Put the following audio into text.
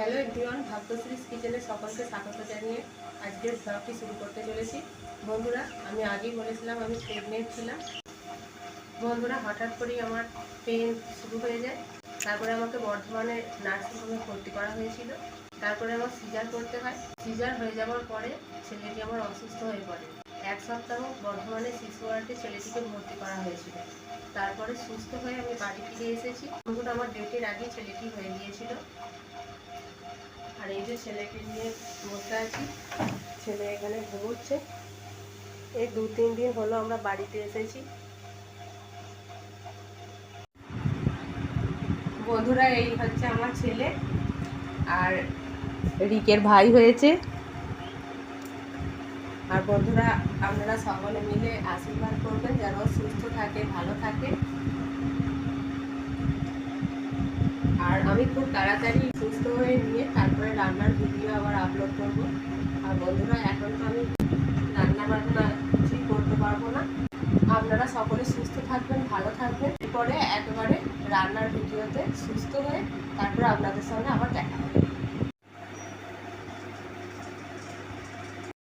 Hello everyone ভাগ্যশ্রীস কিচেনে সকলকে স্বাগত জানিয়ে আজকের ব্লগটি শুরু করতে চলেছি। বন্ধুরা, আমি আগেই বলেছিলাম আমি প্রেগনেন্ট ছিলাম। বন্ধুরা, হঠাৎ করেই আমার পেন শুরু হয়ে যায়। তারপরে আমাকে বর্ধমানে নার্সিংহোমে ভর্তি করা হয়েছিল। তারপরে আমার সিজার করতে হয়। সিজার হয়ে যাওয়ার পরে ছেলেটি আমার অসুস্থ হয়ে পড়ে। এক সপ্তাহ বর্ধমানে শিশু ওয়ার্ডে ছেলেটিকে ভর্তি করা হয়েছিল। তারপরে সুস্থ হয়ে আমি বাড়ি ফিরে এসেছি। বন্ধুরা, আমার ডেটের আগেই ছেলেটি হয়ে গিয়েছিল। যে ছেলেকে নিয়ে বসে আছি, ছেলে এখানে ঘুমোচ্ছে। এই দু তিন দিন হলো আমরা বাড়িতে এসেছি। বন্ধুরা, এই হচ্ছে আমার ছেলে আর রিকের ভাই হয়েছে। আর বন্ধুরা, আপনারা সকলে মিলে আশীর্বাদ করবেন, যেন সুস্থ থাকে, ভালো থাকে। আর আমি খুব তাড়াতাড়ি রান্নার ভিডিও আবার আপলোড করব। আর বন্ধুরা, এখন তো আমি রান্না বান্না কিছুই করতে পারব না। আপনারা সকলে সুস্থ থাকবেন, ভালো থাকবেন। এরপরে একেবারে রান্নার ভিডিওতে সুস্থ হয়ে তারপরে আপনাদের সঙ্গে আবার দেখা হবে।